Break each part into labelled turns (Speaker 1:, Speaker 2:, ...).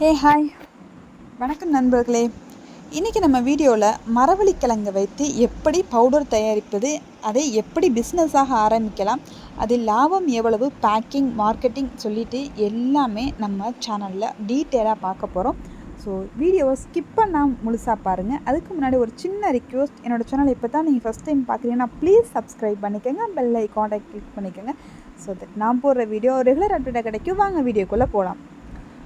Speaker 1: Hey hi வணக்கம் நண்பர்களே. இன்றைக்கி நம்ம வீடியோவில் மரவள்ளிக்கிழங்கை வைத்து எப்படி பவுடர் தயாரிப்பது அதை எப்படி பிஸ்னஸாக ஆரம்பிக்கலாம் அதில் லாபம் எவ்வளவு பேக்கிங் மார்க்கெட்டிங் சொல்லிட்டு எல்லாமே நம்ம சேனலில் டீட்டெயிலாக பார்க்க போகிறோம் ஸோ வீடியோவை ஸ்கிப் பண்ணால் முழுசாக பாருங்கள் அதுக்கு முன்னாடி ஒரு சின்ன ரிக்வஸ்ட் என்னோடய சேனல் இப்போ தான் நீங்கள் ஃபஸ்ட் டைம் பார்க்குறீங்கன்னா ப்ளீஸ் சப்ஸ்கிரைப் பண்ணிக்கோங்க. பெல் ஐக்கானை கிளிக் பண்ணிக்கோங்க. ஸோ தட் நான் போடுற வீடியோ ரெகுலர் அப்டேட்டாக கிடைக்கும். வாங்க வீடியோக்குள்ளே போகலாம்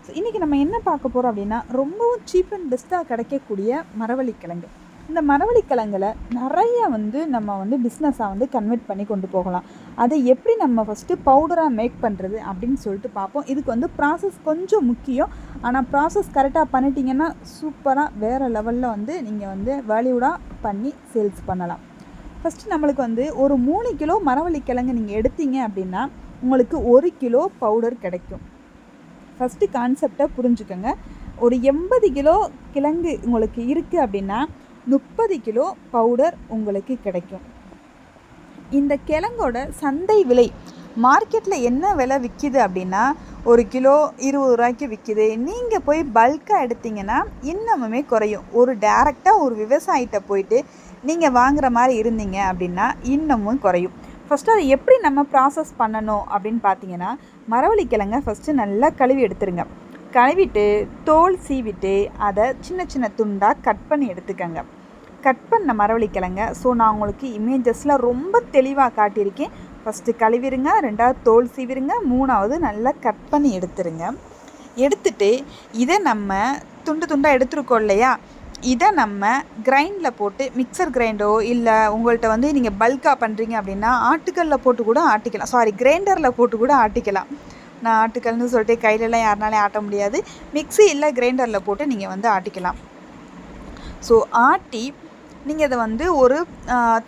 Speaker 1: ஸோ இன்றைக்கி நம்ம என்ன பார்க்க போகிறோம் அப்படின்னா ரொம்பவும் சீப் அண்ட் பெஸ்ட்டாக கிடைக்கக்கூடிய மரவள்ளிக்கிழங்கு. இந்த மரவள்ளிக்கிழங்குல நிறைய வந்து நம்ம வந்து பிஸ்னஸாக வந்து கன்வெர்ட் பண்ணி கொண்டு போகலாம். அதை எப்படி நம்ம ஃபஸ்ட்டு பவுடராக மேக் பண்ணுறது அப்படின்னு சொல்லிட்டு பார்ப்போம். இதுக்கு வந்து ப்ராசஸ் கொஞ்சம் முக்கியம். ஆனால் ப்ராசஸ் கரெக்டாக பண்ணிட்டீங்கன்னா சூப்பராக வேறு லெவலில் வந்து நீங்கள் வந்து வேல்யூடாக பண்ணி சேல்ஸ் பண்ணலாம். ஃபஸ்ட்டு நம்மளுக்கு வந்து ஒரு மூணு கிலோ மரவள்ளிக்கிழங்கு நீங்கள் எடுத்தீங்க அப்படின்னா உங்களுக்கு ஒரு கிலோ பவுடர் கிடைக்கும். ஃபஸ்ட்டு கான்செப்டை புரிஞ்சுக்கோங்க. ஒரு எண்பது கிலோ கிழங்கு உங்களுக்கு இருக்குது அப்படின்னா முப்பது கிலோ பவுடர் உங்களுக்கு கிடைக்கும். இந்த கிழங்கோட சந்தை விலை மார்க்கெட்டில் என்ன விலை விற்கிது அப்படின்னா ஒரு கிலோ இருபது ரூபாய்க்கு விற்கிது நீங்கள் போய் பல்காக எடுத்தீங்கன்னா இன்னமுமே குறையும். ஒரு டேரெக்டாக ஒரு விவசாயிகிட்ட போயிட்டு நீங்கள் வாங்குற மாதிரி இருந்தீங்க அப்படின்னா இன்னமும் குறையும். ஃபஸ்ட்டு அதை எப்படி நம்ம ப்ராசஸ் பண்ணணும் அப்படின்னு பார்த்தீங்கன்னா மரவள்ளிக்கிழங்க ஃபஸ்ட்டு நல்லா கழுவி எடுத்துருங்க. கழுவிட்டு தோல் சீவிட்டு அதை சின்ன சின்ன துண்டாக கட் பண்ணி எடுத்துக்கங்க. கட் பண்ண மரவள்ளிக்கிழங்க ஸோ நான் உங்களுக்கு இமேஜஸில் ரொம்ப தெளிவாக காட்டியிருக்கேன். ஃபஸ்ட்டு கழுவிருங்க ரெண்டாவது தோல் சீவிருங்க மூணாவது நல்லா கட் பண்ணி எடுத்துருங்க. எடுத்துட்டு இதை நம்ம துண்டு துண்டாக எடுத்துருக்கோம் இல்லையா? இதை நம்ம கிரைண்டில் போட்டு மிக்சர் கிரைண்டோ இல்லை உங்கள்கிட்ட வந்து நீங்கள் பல்காக பண்ணுறீங்க அப்படின்னா ஆட்டுக்கல்லில் போட்டு கூட ஆட்டிக்கலாம். சாரி கிரைண்டரில் போட்டு கூட ஆட்டிக்கலாம். நான் ஆட்டுக்கல்னு சொல்லிட்டு கையிலலாம் யாருனாலே ஆட்ட முடியாது. மிக்ஸி இல்லை கிரைண்டரில் போட்டு நீங்கள் வந்து ஆட்டிக்கலாம். ஸோ ஆட்டி நீங்கள் இதை வந்து ஒரு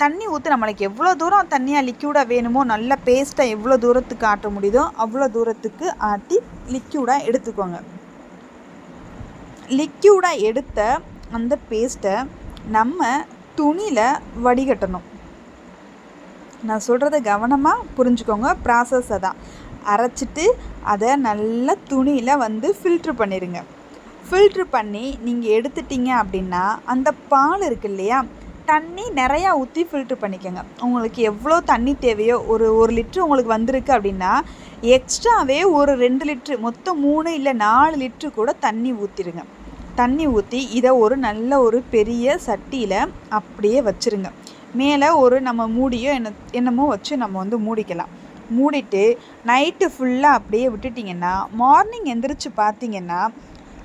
Speaker 1: தண்ணி ஊற்றி நம்மளுக்கு எவ்வளோ தூரம் தண்ணியாக லிக்யூடாக வேணுமோ நல்ல பேஸ்ட்டாக எவ்வளோ தூரத்துக்கு ஆட்ட முடியுதோ அவ்வளோ தூரத்துக்கு ஆட்டி லிக்யூடாக எடுத்துக்கோங்க. லிக்யூடாக எடுத்த அந்த பேஸ்ட்டை நம்ம துணியில் வடிகட்டணும். நான் சொல்கிறத கவனமாக புரிஞ்சுக்கோங்க ப்ராசஸை தான். அரைச்சிட்டு அதை நல்ல துணியில் வந்து ஃபில்ட்ரு பண்ணிடுங்க ஃபில்ட்ரு பண்ணி நீங்கள் எடுத்துட்டீங்க அப்படின்னா அந்த பால் இருக்கு இல்லையா தண்ணி நிறையா ஊற்றி ஃபில்ட்ரு பண்ணிக்கோங்க. உங்களுக்கு எவ்வளோ தண்ணி தேவையோ ஒரு ஒரு லிட்ரு உங்களுக்கு வந்திருக்கு அப்படின்னா எக்ஸ்ட்ராவே ஒரு ரெண்டு லிட்ரு மொத்தம் மூணு இல்லை நாலு லிட்ரு கூட தண்ணி ஊற்றிடுங்க தண்ணி ஊற்றி இதை ஒரு நல்ல ஒரு பெரிய சட்டியில் அப்படியே வச்சுருங்க. மேலே ஒரு நம்ம மூடியோ என்ன என்னமோ வச்சு நம்ம வந்து மூடிக்கலாம். மூடிட்டு நைட்டு ஃபுல்லாக அப்படியே விட்டுட்டிங்கன்னா மார்னிங் எந்திரிச்சு பார்த்தீங்கன்னா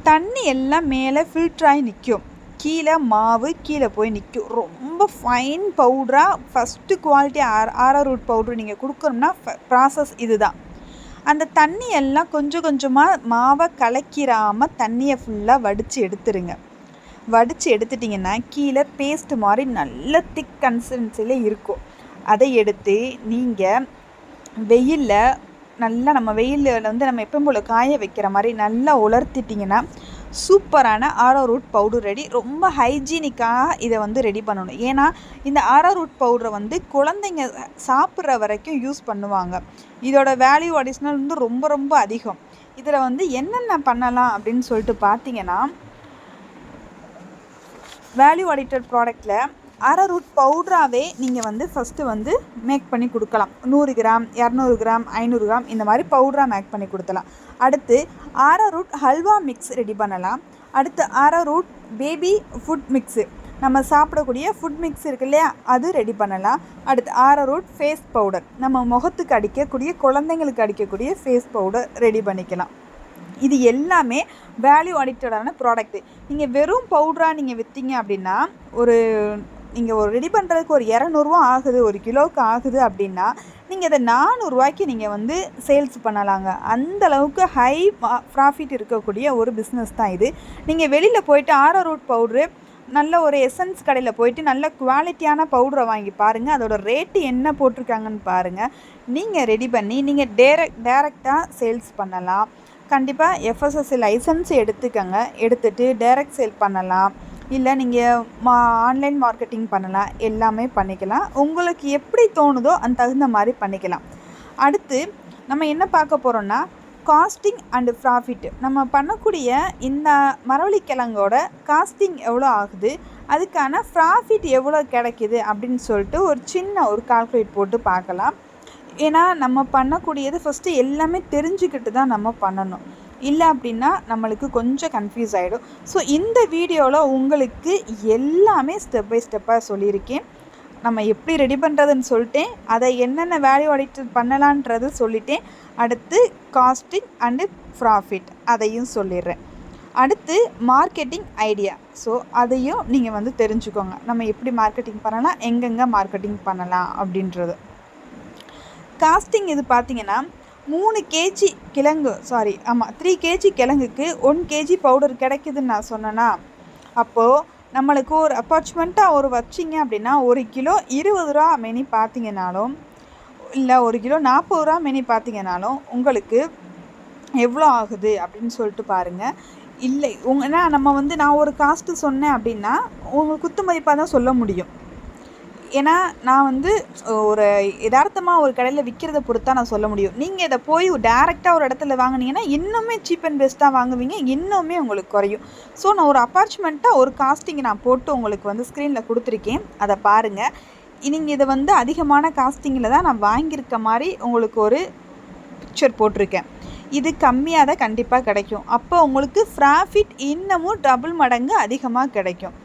Speaker 1: தண்ணி எல்லாம் மேலே ஃபில்ட்ராகி நிற்கும் கீழே மாவு கீழே போய் நிற்கும் ரொம்ப ஃபைன் பவுடராக ஃபஸ்ட்டு குவாலிட்டி ஆர் ஆரா ரூட் பவுட்ரு நீங்கள் கொடுக்கணும்னா ப்ராசஸ் இது தான் அந்த தண்ணி எல்லாம் கொஞ்சம் கொஞ்சமாக மாவை கலக்கிராமல் தண்ணியை ஃபுல்லாக வடித்து எடுத்துருங்க. வடித்து எடுத்துட்டிங்கன்னா கீழே பேஸ்ட் மாதிரி நல்ல திக் கன்சிஸ்டன்சியில் இருக்கும். அதை எடுத்து நீங்கள் வெயிலில் நல்லா நம்ம வெயிலில் வந்து நம்ம எப்பவும் போல் காய வைக்கிற மாதிரி நல்லா உலர்த்திட்டிங்கன்னா சூப்பரான ஆரோ ரூட் பவுடர் ரெடி ரொம்ப ஹைஜீனிக்காக இதை வந்து ரெடி பண்ணணும். ஏன்னா இந்த ஆரோ ரூட் பவுடரை வந்து குழந்தைங்க சாப்பிட்ற வரைக்கும் யூஸ் பண்ணுவாங்க. இதோட வேல்யூ அடிஷ்னல் வந்து ரொம்ப ரொம்ப அதிகம். இதில் வந்து என்னென்ன பண்ணலாம் அப்படின்னு சொல்லிட்டு பார்த்தீங்கன்னா வேல்யூ அடிட்டட் ப்ராடக்டில் அரை ரூட் பவுட்ராகவே நீங்கள் வந்து ஃபஸ்ட்டு வந்து மேக் பண்ணி கொடுக்கலாம். நூறு கிராம் இரநூறு கிராம் ஐநூறு கிராம் இந்த மாதிரி பவுட்ராக மேக் பண்ணி கொடுத்தலாம் அடுத்து arrowroot root halwa mix ready பண்ணலாம். அடுத்து arrowroot root baby food mix நம்ம சாப்பிடக்கூடிய ஃபுட் மிக்ஸ் இருக்கு இல்லையா? அது ரெடி பண்ணலாம். அடுத்து ஆரா ரூட் ஃபேஸ் பவுடர் நம்ம முகத்துக்கு அடிக்கக்கூடிய குழந்தைங்களுக்கு அடிக்கக்கூடிய ஃபேஸ் பவுடர் ரெடி பண்ணிக்கலாம். இது எல்லாமே வேல்யூ அடிக்டடான ப்ராடக்ட்டு நீங்கள் வெறும் பவுடராக நீங்கள் விற்றீங்க அப்படின்னா ஒரு நீங்கள் ஒரு ரெடி பண்ணுறதுக்கு ஒரு இரநூறுவா ஆகுது ஒரு கிலோவுக்கு ஆகுது அப்படின்னா நீங்கள் அதை நானூறுரூவாய்க்கு நீங்கள் வந்து சேல்ஸ் பண்ணலாங்க. அந்த அளவுக்கு ஹை ப்ராஃபிட் இருக்கக்கூடிய ஒரு பிஸ்னஸ் தான் இது. நீங்கள் வெளியில் போயிட்டு ஆரோ ரூட் பவுட்ரு நல்ல ஒரு எசன்ஸ் கடையில் போயிட்டு நல்ல குவாலிட்டியான பவுடரை வாங்கி பாருங்கள் அதோட ரேட்டு என்ன போட்டிருக்காங்கன்னு பாருங்கள் நீங்கள் ரெடி பண்ணி நீங்கள் டேரக்ட் டேரெக்டாக சேல்ஸ் பண்ணலாம். கண்டிப்பாக எஃப்எஸ்எஸ்சி லைசன்ஸ் எடுத்துக்கோங்க. எடுத்துகிட்டு டேரக்ட் சேல் பண்ணலாம். இல்லை நீங்கள் மா ஆன்லைன் மார்க்கெட்டிங் பண்ணலாம் எல்லாமே பண்ணிக்கலாம். உங்களுக்கு எப்படி தோணுதோ அந்த தகுந்த மாதிரி பண்ணிக்கலாம். அடுத்து நம்ம என்ன பார்க்க போகிறோன்னா காஸ்டிங் அண்டு ப்ராஃபிட் நம்ம பண்ணக்கூடிய இந்த மரவள்ளிக்கிழங்கோட காஸ்டிங் எவ்வளோ ஆகுது அதுக்கான ப்ராஃபிட் எவ்வளோ கிடைக்கிது அப்படின்னு சொல்லிட்டு ஒரு சின்ன ஒரு கால்குலேட் போட்டு பார்க்கலாம். ஏன்னா நம்ம பண்ணக்கூடியது ஃபஸ்ட்டு எல்லாமே தெரிஞ்சுக்கிட்டு தான் நம்ம பண்ணணும். இல்லை அப்படின்னா நம்மளுக்கு கொஞ்சம் கன்ஃபியூஸ் ஆகிடும் ஸோ இந்த வீடியோவில் உங்களுக்கு எல்லாமே ஸ்டெப் பை ஸ்டெப்பாக சொல்லியிருக்கேன். நம்ம எப்படி ரெடி பண்ணுறதுன்னு சொல்லிட்டேன். அதை என்னென்ன வேல்யூ ஆடிட் பண்ணலான்றது சொல்லிட்டேன். அடுத்து காஸ்டிங் அண்டு ப்ராஃபிட் அதையும் சொல்லிடுறேன். அடுத்து மார்க்கெட்டிங் ஐடியா ஸோ அதையும் நீங்கள் வந்து தெரிஞ்சுக்கோங்க. நம்ம எப்படி மார்க்கெட்டிங் பண்ணலாம்? எங்கெங்கே மார்க்கெட்டிங் பண்ணலாம் அப்படின்றது. காஸ்டிங் இது பார்த்தீங்கன்னா மூணு கேஜி கிழங்கு சாரி ஆமாம் த்ரீ கேஜி கிழங்குக்கு ஒன் கேஜி பவுடர் கிடைக்குதுன்னு நான் சொன்னேன்னா அப்போது நம்மளுக்கு ஒரு அப்பார்ச்மெண்ட்டாக ஒரு வச்சிங்க அப்படின்னா ஒரு கிலோ இருபது ரூபா மெனி பார்த்தீங்கனாலும் இல்லை ஒரு கிலோ நாற்பது ரூபா மெனி பார்த்தீங்கனாலும் உங்களுக்கு எவ்வளோ ஆகுது அப்படின்னு சொல்லிட்டு பாருங்கள் இல்லை உங்க நம்ம வந்து நான் ஒரு காஸ்ட்டு சொன்னேன் அப்படின்னா உங்களுக்கு குத்து மதிப்பாக தான் சொல்ல முடியும். ஏன்னா நான் வந்து ஒரு யதார்த்தமாக ஒரு கடையில் விற்கிறத பொறுத்தா நான் சொல்ல முடியும். நீங்கள் இதை போய் டேரெக்டாக ஒரு இடத்துல வாங்கினீங்கன்னா இன்னுமே சீப் அண்ட் பெஸ்ட்டாக வாங்குவீங்க இன்னுமே உங்களுக்கு குறையும். ஸோ நான் ஒரு அப்பார்ச்மெண்ட்டாக ஒரு காஸ்டிங் நான் போட்டு உங்களுக்கு வந்து ஸ்க்ரீனில் கொடுத்துருக்கேன். அதை பாருங்கள் நீங்கள் இதை வந்து அதிகமான காஸ்டிங்கில் தான் நான் வாங்கியிருக்க மாதிரி உங்களுக்கு ஒரு பிக்சர் போட்டிருக்கேன். இது கம்மியாக தான் கண்டிப்பாக கிடைக்கும். அப்போ உங்களுக்கு ப்ராஃபிட் இன்னமும் டபுள் மடங்கு அதிகமாக கிடைக்கும்.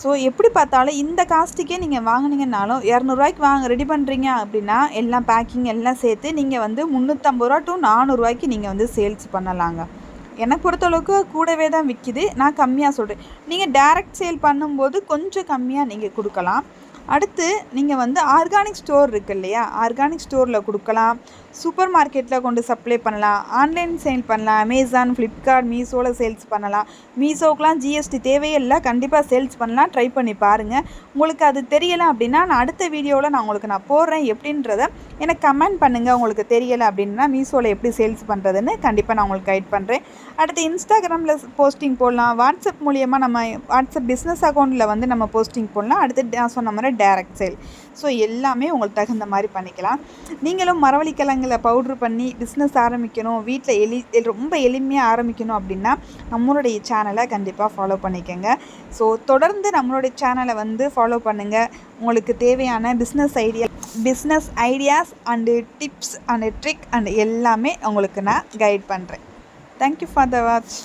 Speaker 1: ஸோ எப்படி பார்த்தாலும் இந்த காஸ்ட்டுக்கே நீங்கள் வாங்கினீங்கனாலும் இரநூறுவாய்க்கு வாங்க ரெடி பண்ணுறீங்க அப்படின்னா எல்லாம் பேக்கிங் எல்லாம் சேர்த்து நீங்கள் வந்து முந்நூற்றம்பது ரூபா டு நானூறுரூவாய்க்கு நீங்கள் வந்து சேல்ஸ் பண்ணலாங்க. என்னை பொறுத்தளவுக்கு கூடவே தான் விற்கிது நான் கம்மியாக சொல்கிறேன் நீங்கள் டேரக்ட் சேல் பண்ணும்போது கொஞ்சம் கம்மியாக நீங்கள் கொடுக்கலாம். அடுத்து நீங்கள் வந்து ஆர்கானிக் ஸ்டோர் இருக்குது இல்லையா? ஆர்கானிக் ஸ்டோரில் கொடுக்கலாம். சூப்பர் மார்க்கெட்டில் கொண்டு சப்ளை பண்ணலாம். ஆன்லைன் சேல் பண்ணலாம். அமேசான் ஃப்ளிப்கார்ட் மீஷோவில் சேல்ஸ் பண்ணலாம். மீஷோக்கெலாம் ஜிஎஸ்டி தேவையில்லை. கண்டிப்பாக சேல்ஸ் பண்ணலாம். ட்ரை பண்ணி பாருங்கள் உங்களுக்கு அது தெரியலை அப்படின்னா நான் அடுத்த வீடியோவில் நான் உங்களுக்கு நான் போடுறேன். எப்படின்றத எனக்கு கமெண்ட் பண்ணுங்கள் உங்களுக்கு தெரியலை அப்படின்னா மீஷோவில் எப்படி சேல்ஸ் பண்ணுறதுன்னு கண்டிப்பாக நான் உங்களுக்கு கைட் பண்ணுறேன் அடுத்து இன்ஸ்டாகிராமில் போஸ்டிங் போடலாம். வாட்ஸ்அப் மூலியமாக நம்ம வாட்ஸ்அப் பிஸ்னஸ் அக்கௌண்ட்டில் வந்து நம்ம போஸ்டிங் போடலாம். அடுத்து நான் சொன்ன மாதிரி டேரக்ட் சேல் ஸோ எல்லாமே உங்களுக்கு தகுந்த மாதிரி பண்ணிக்கலாம். நீங்களும் விஷயங்களை பவுட்ரு பண்ணி பிஸ்னஸ் ஆரம்பிக்கணும். வீட்டில் எளி ரொம்ப எளிமையாக ஆரம்பிக்கணும் அப்படின்னா நம்மளுடைய சேனலை கண்டிப்பாக ஃபாலோ பண்ணிக்கோங்க. ஸோ தொடர்ந்து நம்மளுடைய சேனலை வந்து ஃபாலோ பண்ணுங்கள் உங்களுக்கு தேவையான business idea business ideas and tips and trick and எல்லாமே உங்களுக்கு நான் கைட் பண்ணுறேன் தேங்க்யூ ஃபார் த வாட்ச்